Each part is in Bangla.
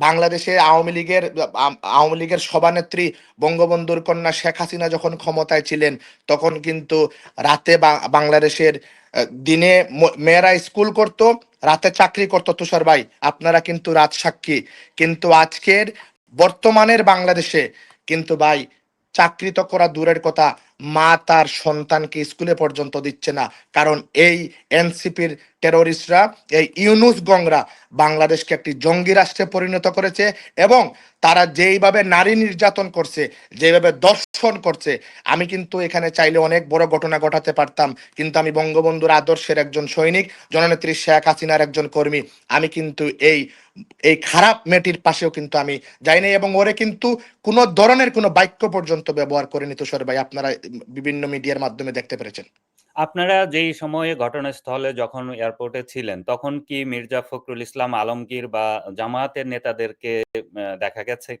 বাংলাদেশে আওয়ামী লীগের আওয়ামী লীগের সভানেত্রী বঙ্গবন্ধুর কন্যা শেখ হাসিনা যখন ক্ষমতায় ছিলেন, তখন কিন্তু রাতে বাংলাদেশের দিনে মেয়েরা স্কুল করত, রাতে চাকরি করতো। তুষার ভাই, আপনারা কিন্তু রাত সাক্ষী। কিন্তু আজকের বর্তমানের বাংলাদেশে কিন্তু ভাই, চাকরি তো করা দূরের কথা। মা তার সন্তানকে স্কুলে পর্যন্ত দিচ্ছে না। কারণ এই এনসিপির টেরোরিস্টরা, এই ইউনুস গংরা বাংলাদেশকে একটি জঙ্গি রাষ্ট্রে পরিণত করেছে এবং তারা যেইভাবে নারী নির্যাতন করছে যেভাবে দর্শন করছে, আমি কিন্তু এখানে চাইলে অনেক বড় ঘটনা ঘটাতে পারতাম। কিন্তু আমি বঙ্গবন্ধুর আদর্শের একজন সৈনিক, জননেত্রী শেখ হাসিনার একজন কর্মী। আমি কিন্তু এই এই খারাপ মেয়েটির পাশেও কিন্তু আমি যাইনি এবং ওরে কিন্তু কোনো ধরনের কোনো বাক্য পর্যন্ত ব্যবহার করেনি তুষার ভাই। আপনারা বিভিন্ন মিডিয়ার মাধ্যমে দেখতে পেরেছেন। আপনারা যেই সময়ে ঘটনাস্থলে যখন এয়ারপোর্টে ছিলেন তখন কি মির্জা ফখরুল ইসলাম আলমগীর বা জামায়াতের নেতাদেরকে দেখা গেছে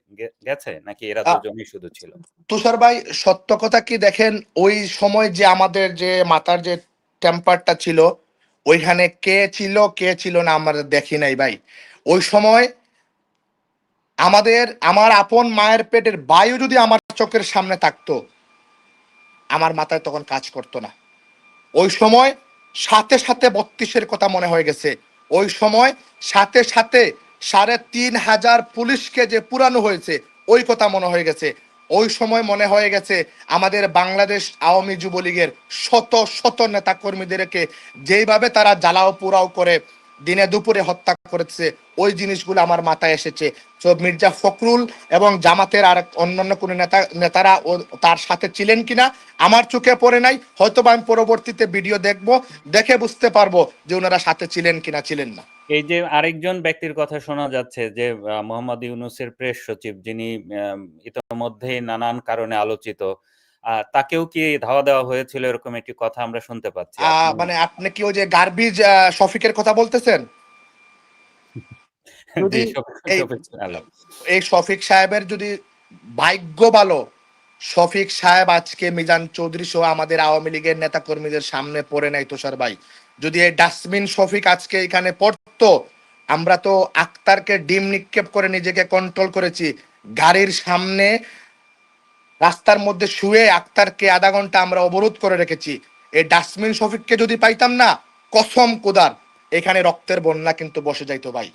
গেছে? নাকি এরা দুজনই শুধু ছিল? তুষার ভাই সত্য কথা কি দেখেন ওই সময় যে আমাদের যে মাথার যে টেম্পারটা ছিল ওইখানে কে ছিল কে ছিল না আমরা দেখি নাই ভাই। ওই সময় আমাদের আমার আপন মায়ের পেটের বায়ু যদি আমার চোখের সামনে থাকতো আমার মাথায় তখন কাজ করতো না। ওই সময় সাথে সাথে বত্রিশের কথা মনে হয়ে গেছে। ওই সময় সাথে সাথে সাড়ে তিন হাজার পুলিশকে যে পুরানো হয়েছে, ওই কথা মনে হয়ে গেছে। ওই সময় মনে হয়ে গেছে আমাদের বাংলাদেশ আওয়ামী যুবলীগের শত শত নেতা কর্মীদেরকে যেইভাবে তারা জ্বালাও পোড়াও করে দিনে দুপুরে হত্যা করেছে। ওই জিনিসগুলো আমার মাথায় এসেছে। তো মির্জা ফখরুল এবং জামাতের আর অন্যান্য কোনো নেতা নেতারা ও তার সাথে ছিলেন কিনা আমার চোখে পড়ে নাই। হয়তো আমি পরবর্তীতে ভিডিও দেখব দেখে বুঝতে পারব যে ওনারা সাথে ছিলেন কিনা ছিলেন না। এই যে আরেকজন ব্যক্তির কথা শোনা যাচ্ছে যে মোহাম্মদ ইউনুসের প্রেস সচিব যিনি আম, ইতোমধ্যেই নানান কারণে আলোচিত তাকেও কি ধাওয়া দেওয়া হয়েছিল এরকম একটি কথা আমরা শুনতে পাচ্ছি? মানে আপনি কি ওই যে গার্বিজ শফিকের কথা বলতেছেন? এই শফিক সাহেবের যদি ভাগ্য ভালো শফিক সাহেব আজকে মিজান চৌধুরী সহ আমাদের আওয়ামী লীগের নেতা কর্মীদের সামনে পড়ে নাই তুষার ভাই। যদি এই ডাস্টবিন শফিক আজকে এখানে পড়তো আমরা তো আক্তারকে ডিম নিক্ষেপ করে নিজেকে কন্ট্রোল করেছি। গাড়ির সামনে রাস্তার মধ্যে শুয়ে আক্তারকে আধা ঘণ্টা আমরা অবরোধ করে রেখেছি। এই ডাস্টবিন শফিককে যদি পাইতাম না, কসম কোদার। এখানে রক্তের বন্যা কিন্তু বসে যাইতো ভাই।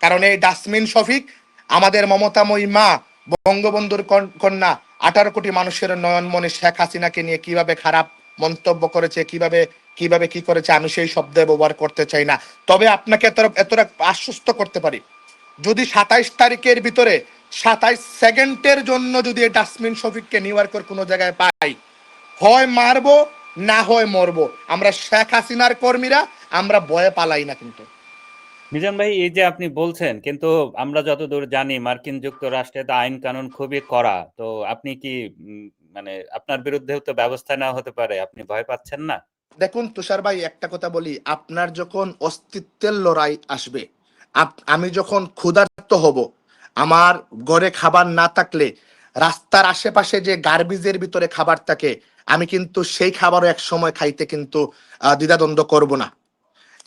কারণ এই ডাস্টবিন শফিক আমাদের মমতাময়ী মা, বঙ্গবন্ধুর কন- কন্যা, আঠারো কোটি মানুষের নয়নমণি শেখ হাসিনাকে নিয়ে কীভাবে খারাপ মন্তব্য করেছে, কীভাবে কীভাবে কি করেছে, আমি সেই শব্দে ব্যবহার করতে চাই না। তবে আপনাকে এত এতটা আশ্বস্ত করতে পারি। যদি সাতাইশ তারিখের ভিতরে সাতাইশ সেকেন্ডের জন্য যদি এই ডাস্টবিন শফিককে নিউ ইয়র্কের কোনো জায়গায় পাই হয় মারবো না হয় মরবো আমরা শেখ হাসিনার কর্মীরা আমরা ভয়ে পালাই না কিন্তু। মিজান ভাই এই যে আপনি বলছেন কিন্তু আমরা যতদূর জানি মার্কিন যুক্তরাষ্ট্রে তো আইন কানুন খুবই কড়া তো আপনি কি মানে আপনার বিরুদ্ধেও তো ব্যবস্থা নেওয়া হতে পারে আপনি ভয় পাচ্ছেন না? দেখুন তুষার ভাই একটা কথা বলি আপনার যখন অস্তিত্বের লড়াই আসবে আমি যখন ক্ষুধার্ত হব আমার ঘরে খাবার না থাকলে রাস্তার আশেপাশে যে গার্বেজের ভিতরে খাবার থাকে, আমি কিন্তু সেই খাবারও এক সময় খাইতে কিন্তু দ্বিধাদ্বন্দ্ব করব না।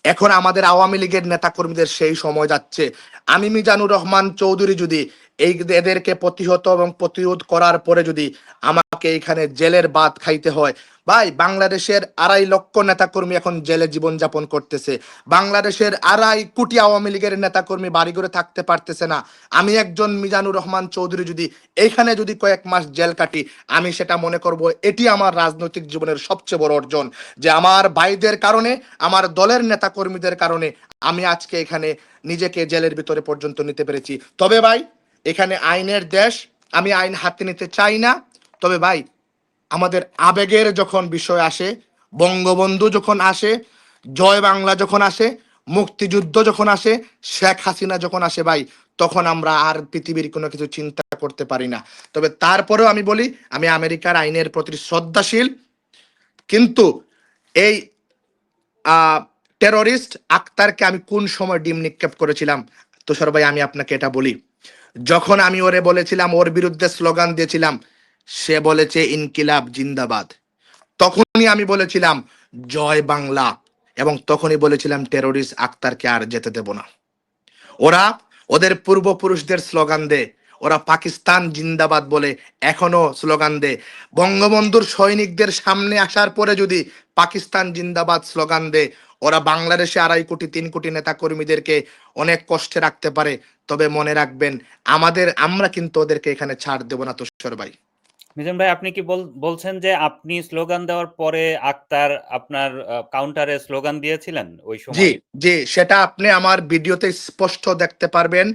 এখন আমাদের আওয়ামী লীগের নেতাকর্মীদের সেই সময় যাচ্ছে। আমি মিজানুর রহমান চৌধুরী যদি এই এদেরকে প্রতিহত এবং প্রতিরোধ করার পরে যদি আমাকে এখানে জেলের বাদ খাইতে হয়। ভাই, বাংলাদেশের আড়াই লক্ষ নেতাকর্মী এখন জেলে জীবনযাপন করতেছে। বাংলাদেশের আড়াই কোটি আওয়ামী লীগের নেতাকর্মী বাড়ি করে থাকতে পারতেছে না। আমি একজন মিজানুর রহমান চৌধুরী যদি এইখানে যদি কয়েক মাস জেল কাটি, আমি সেটা মনে করব এটি আমার রাজনৈতিক জীবনের সবচেয়ে বড় অর্জন। যে আমার ভাইদের কারণে, আমার দলের নেতাকর্মীদের কারণে আমি আজকে এখানে নিজেকে জেলের ভিতরে পর্যন্ত নিতে পেরেছি। তবে ভাই, এখানে আইনের দেশ, আমি আইন হাতে নিতে চাই না। তবে ভাই, আমাদের আবেগের যখন বিষয় আসে, বঙ্গবন্ধু যখন আসে, জয় বাংলা যখন আসে, মুক্তিযুদ্ধ যখন আসে, শেখ হাসিনা যখন আসে ভাই, তখন আমরা আর পৃথিবীর কোনো কিছু চিন্তা করতে পারি না। তবে তারপরেও আমি বলি, আমি আমেরিকার আইনের প্রতি শ্রদ্ধাশীল। কিন্তু এই টেররিস্ট আক্তারকে আমি কোন সময় ডিম নিক্ষেপ করেছিলাম? তুষার ভাই, আমি আপনাকে এটা বলি। যখন আমি ওরে বলেছিলাম, ওর বিরুদ্ধে স্লোগান দিয়েছিলাম সে বলেছে, ইনকিলাব, জিন্দাবাদ। তখনই আমি বলেছিলাম, জয় বাংলা। এবং তখনই বলেছিলাম, টেরোরিস্ট আক্তারকে আর যেতে দেব না। ওরা ওদের পূর্বপুরুষদের স্লোগান দে, ওরা পাকিস্তান জিন্দাবাদ বলে এখনও স্লোগান দে। বঙ্গবন্ধুর সৈনিকদের সামনে আসার পরে যদি পাকিস্তান জিন্দাবাদ স্লোগান দে, ওরা বাংলাদেশে আড়াই কোটি, তিন কোটি নেতা কর্মীদেরকে অনেক কষ্টে রাখতে পারে। তবে মনে রাখবেন, আমাদের, আমরা কিন্তু ওদেরকে এখানে ছাড় দেব না, তুষার ভাই। মিজান ভাই, আপনি কি বলছেন যে আপনি স্লোগান দেওয়ার পরে আক্তার আপনার কাউন্টারে স্লোগান দিয়েছিলেন ওই সময়? জি জি, সেটা আপনি আমার ভিডিওতে স্পষ্ট দেখতে পারবেন।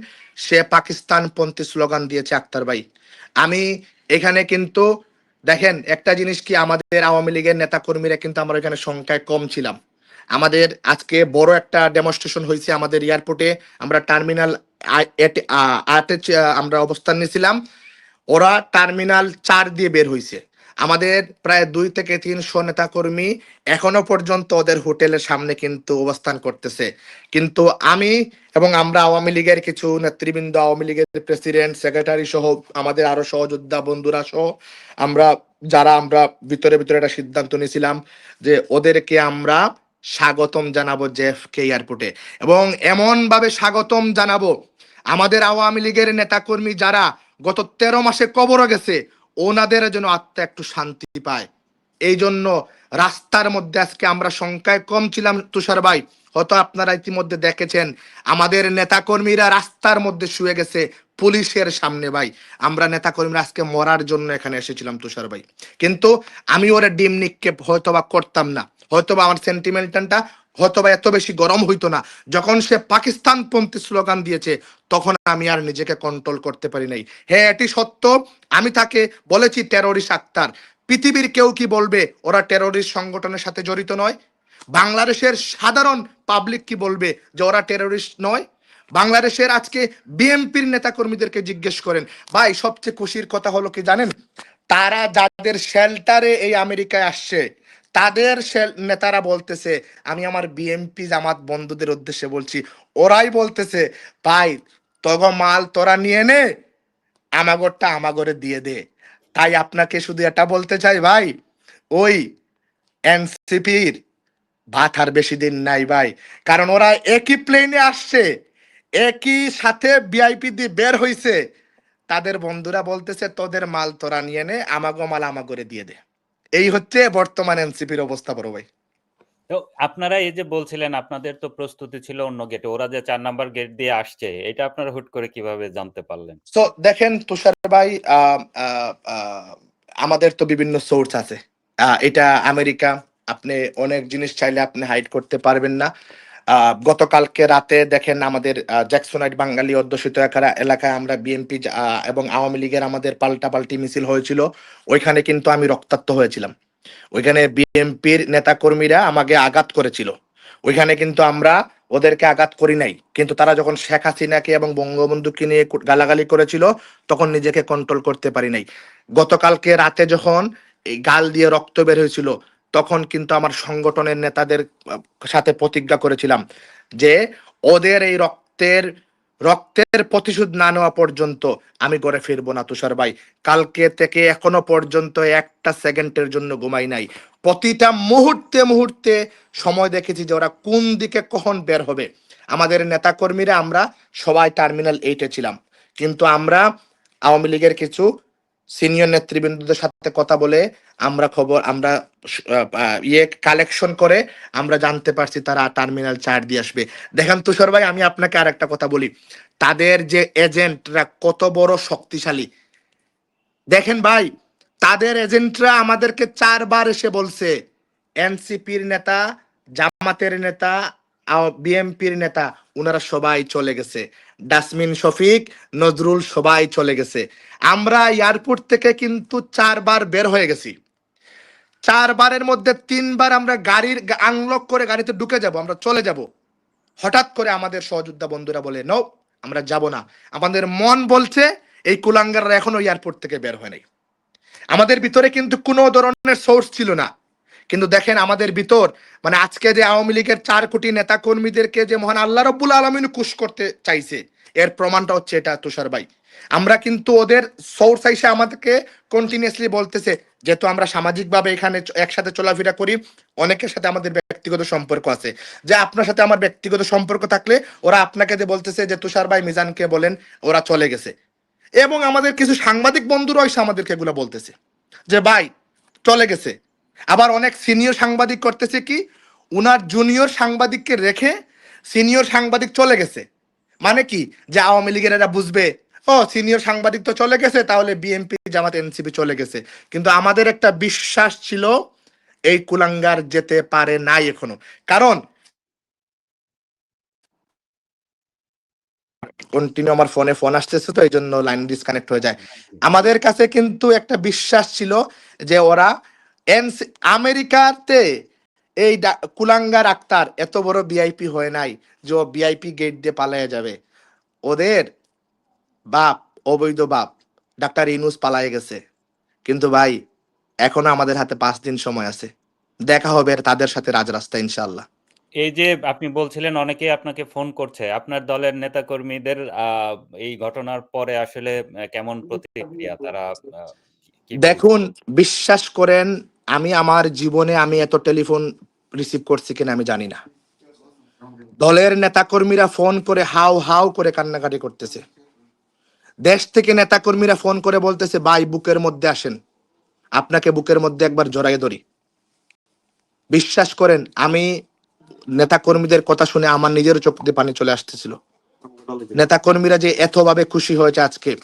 সে পাকিস্তান পন্থী স্লোগান দিয়েছে আক্তার ভাই। আমি এখানে কিন্তু, দেখেন, একটা জিনিস কি আমাদের আওয়ামী লীগের নেতা কর্মীরা কিন্তু আমরা এখানে সংখ্যায় কম ছিলাম। আমাদের আজকে বড় একটা ডেমনস্ট্রেশন হয়েছে আমাদের এয়ারপোর্টে আমরা টার্মিনাল আমরা অবস্থান নিয়েছিলাম। ওরা টার্মিনাল চার দিয়ে বের হয়েছে আমাদের প্রায় দুই থেকে তিনশো নেতা কর্মী এখনও পর্যন্ত ওদের হোটেলের সামনে কিন্তু অবস্থান করতেছে। কিন্তু আমি এবং আমরা আওয়ামী লীগের কিছু নেতৃবৃন্দ, আওয়ামী লীগের প্রেসিডেন্ট, সেক্রেটারি সহ আমাদের আরও সহযোদ্ধা বন্ধুরা সহ আমরা, যারা আমরা ভিতরে ভিতরে একটা সিদ্ধান্ত নিয়েছিলাম যে ওদেরকে আমরা স্বাগতম জানাব জেএফকে এয়ারপোর্টে। এবং এমন ভাবে স্বাগতম জানাব, আমাদের আওয়ামী লীগের নেতাকর্মী যারা গত তেরো মাসে কবর গেছে। ওনাদের যেন আত্মা একটু শান্তি পায়। এই জন্য রাস্তার মধ্যে আজকে আমরা সংখ্যায় কম ছিলাম তুষার ভাই। হয়তো আপনারা ইতিমধ্যে দেখেছেন, আমাদের নেতাকর্মীরা রাস্তার মধ্যে শুয়ে গেছে পুলিশের সামনে ভাই। আমরা নেতাকর্মীরা আজকে মরার জন্য এখানে এসেছিলাম তুষার ভাই। কিন্তু আমি ওরা ডিম নিক্ষেপ হয়তোবা করতাম না। হয়তোবা আমার সেন্টিমেন্টটা হয়তোবা এত বেশি গরম হইতো না। যখন সে পাকিস্তান পন্থী স্লোগান দিয়েছে, তখন আমি আর নিজেকে কন্ট্রোল করতে পারি নাই। হ্যাঁ এটি সত্য? আমি তাকে বলেছি টেরোরিস্ট আক্তার। পৃথিবীর কেউ কি বলবে, ওরা টেরোরিস্ট সংগঠনের সাথে জড়িত নয়? বাংলাদেশের সাধারণ পাবলিক কি বলবে যে ওরা টেরোরিস্ট নয়? বাংলাদেশের আজকে বিএনপির নেতাকর্মীদেরকে জিজ্ঞেস করেন, ভাই, সবচেয়ে খুশির কথা হলো কি জানেন? তারা যাদের শেল্টারে এই আমেরিকায় আসছে তাদের নেতারা বলতেছে, আমি আমার বিএমপি জামাত বন্ধুদের উদ্দেশ্যে বলছি। ওরাই বলতেছে, ভাই, তগ মাল তোরা নিয়ে নে, আমাগরটা আমাগরে দিয়ে দে। তাই আপনাকে শুধু এটা বলতে চাই, ভাই, ওই এনসিপির ভাত আর বেশি দিন নাই, ভাই। কারণ ওরা একই প্লেনে আসছে, একই সাথে ভিআইপি দিয়ে বের হইছে। তাদের বন্ধুরা বলতেছে, তোদের মাল তোরা নিয়ে নে, আমাগো মাল আমাগরে দিয়ে দে। এই হচ্ছে বর্তমান এনসিপির অবস্থা বড় ভাই। তো আপনারা এই যে বলছিলেন আপনাদের তো প্রস্তুতি ছিল অন্য গেটে ওরা যে চার নাম্বার গেট দিয়ে আসছে এটা আপনারা হুট করে কীভাবে জানতে পারলেন? তো দেখেন তুষার ভাই আমাদের তো বিভিন্ন সোর্স আছে। আহ, এটা আমেরিকা আপনি অনেক জিনিস চাইলে আপনি হাইড করতে পারবেন না। গতকালকে রাতে দেখেন আমাদের জ্যাকসোনাইট বাঙালি অধ্যুষিত এলাকায় আমরা বিএনপি এবং আওয়ামী লীগের আমাদের পাল্টাপাল্টি মিছিল হয়েছিল। ওইখানে কিন্তু আমি রক্তাক্ত হয়েছিলাম। ওইখানে বিএনপির নেতাকর্মীরা আমাকে আঘাত করেছিল। ওইখানে কিন্তু আমরা ওদেরকে আঘাত করি নাই। কিন্তু তারা যখন শেখ হাসিনাকে এবং বঙ্গবন্ধুকে নিয়ে গালাগালি করেছিল, তখন নিজেকে কন্ট্রোল করতে পারি নাই। গতকালকে রাতে যখন গাল দিয়ে রক্ত বের হয়েছিল তখন কিন্তু আমার সংগঠনের নেতাদের সাথে প্রতিজ্ঞা করেছিলাম যে ওদের এই রক্তের রক্তের প্রতিশোধ না নেওয়া পর্যন্ত আমি ঘরে ফিরবো না, তুষার ভাই। কালকে থেকে এখনও পর্যন্ত একটা সেকেন্ডের জন্য ঘুমাই নাই। প্রতিটা মুহূর্তে মুহূর্তে সময় দেখেছি যে ওরা কোন দিকে কখন বের হবে। আমাদের নেতাকর্মীরা আমরা সবাই টার্মিনাল এইটে ছিলাম। কিন্তু আমরা আওয়ামী লীগের কিছু সিনিয়র নেতৃবৃন্দদের সাথে কথা বলে আমরা খবর, আমরা ইয়ে কালেকশন করে আমরা জানতে পারছি তারা টার্মিনাল চার দিয়ে আসবে। দেখেন তুষার ভাই, আমি আপনাকে আর একটা কথা বলি। তাদের যে এজেন্টরা কত বড় শক্তিশালী। দেখেন ভাই, তাদের এজেন্টরা আমাদেরকে চারবার এসে বলছে, এনসিপির নেতা, জামাতের নেতা বিএমপির নেতা ওনারা সবাই চলে গেছে। ডাসমিন শফিক, নজরুল সবাই চলে গেছে। আমরা এয়ারপোর্ট থেকে কিন্তু চারবার বের হয়ে গেছি। চারবারের মধ্যে তিনবার আমরা গাড়ির আনলক করে গাড়িতে ঢুকে যাব, আমরা চলে যাব। হঠাৎ করে আমাদের সহযোদ্ধা বন্ধুরা বলে নো আমরা যাব না। আমাদের মন বলছে, এই কুলাঙ্গাররা এখনও এয়ারপোর্ট থেকে বের হয় নাই। আমাদের ভিতরে কিন্তু কোনো ধরনের সোর্স ছিল না। কিন্তু দেখেন আমাদের ভিতর মানে আজকে যে আওয়ামী লীগের চার কোটি নেতা কর্মীদেরকে যে মহান আল্লাহ রব্বুল আলমিন কুশ করতে চাইছে, এর প্রমাণটা হচ্ছে এটা তুষার ভাই। আমরা কিন্তু ওদের সোর্স এসে আমাদেরকে কন্টিনিউয়াসলি বলতেছে, যেহেতু আমরা সামাজিকভাবে এখানে একসাথে চলাফেরা করি, অনেকের সাথে আমাদের ব্যক্তিগত সম্পর্ক আছে। যে আপনার সাথে আমার ব্যক্তিগত সম্পর্ক থাকলে ওরা আপনাকে যে বলতেছে যে তুষার ভাই মিজানকে বলেন, ওরা চলে গেছে। এবং আমাদের কিছু সাংবাদিক বন্ধুরা এসে আমাদেরকে এগুলো বলতেছে, যে ভাই চলে গেছে। আবার অনেক সিনিয়র সাংবাদিক করতেছে কি, উনার জুনিয়র সাংবাদিককে রেখে সিনিয়র সাংবাদিক চলে গেছে। মানে কি, যে আওয়ামী লীগের এরা বুঝবে, ও, সিনিয়র সাংবাদিক তো চলে গেছে, তাহলে বিএনপি জামাত এনসিপি চলে গেছে। কিন্তু আমাদের একটা বিশ্বাস ছিল, এই কুলাঙ্গার যেতে পারে নাই এখনও। কারণ কন্টিনিউ আমার ফোনে ফোন আসতেছে তো এই জন্য লাইন ডিসকানেক্ট হয়ে যায়। আমাদের কাছে কিন্তু একটা বিশ্বাস ছিল যে ওরা এনসি আমেরিকাতে এই কুলাঙ্গার আক্তার এত বড় ভিআইপি হয় নাই যে ও ভিআইপি গেট দিয়ে পালায়ে যাবে। ওদের বাপ অবৈধ বাপ ডাক্তার ইনুস পালায়ে গেছে। কিন্তু ভাই এখনও আমাদের হাতে পাঁচ দিন সময় আছে। দেখা হবে তাদের সাথে রাজরাস্তা ইনশাল্লাহ এই যে আপনি বলছিলেন অনেকেই আপনাকে ফোন করছে। আপনার দলের নেতাকর্মীদের আহ, এই ঘটনার পরে আসলে কেমন প্রতিক্রিয়া তারা? দেখুন বিশ্বাস করেন আমি আমার জীবনে আমি এত টেলিফোন রিসিভ করছি কিনা আমি জানি না। দলের নেতাকর্মীরা ফোন করে হাউ হাউ করে কান্নাকাটি করতেছে। দেশ থেকে নেতাকর্মীরা ফোন করে বলতেছে, ভাই, বুকের মধ্যে আসেন। আপনাকে বুকের মধ্যে একবার জড়াই ধরি। বিশ্বাস করেন, আমি নেতাকর্মীদের কথা শুনে আমার নিজের চোখ দিয়ে পানি চলে আসতেছিল। নেতাকর্মীরা যে এতভাবে খুশি হয়েছে আজকে।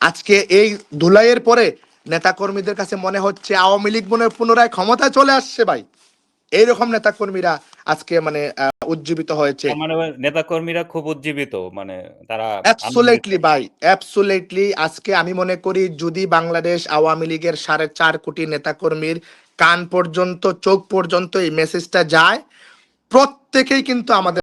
আজকে এই ধুলাইয়ের পরে নেতাকর্মীদের কাছে মনে হচ্ছে আওয়ামী লীগ মনে পুনরায় ক্ষমতায় চলে আসছে ভাই। এইরকম নেতাকর্মীরা আজকে মানে উজ্জীবিত হয়েছে। মানে নেতাকর্মীরা খুব উজ্জীবিত মানে তারা অ্যাবসোলেটলি ভাই অ্যাবসোলেটলি আজকে আমি মনে করি যদি বাংলাদেশ আওয়ামী লীগের সাড়ে চার কোটি নেতাকর্মীর কান পর্যন্ত চোখ পর্যন্ত এই মেসেজটা যায় প্রত্যেকেই কিন্তু আমাদের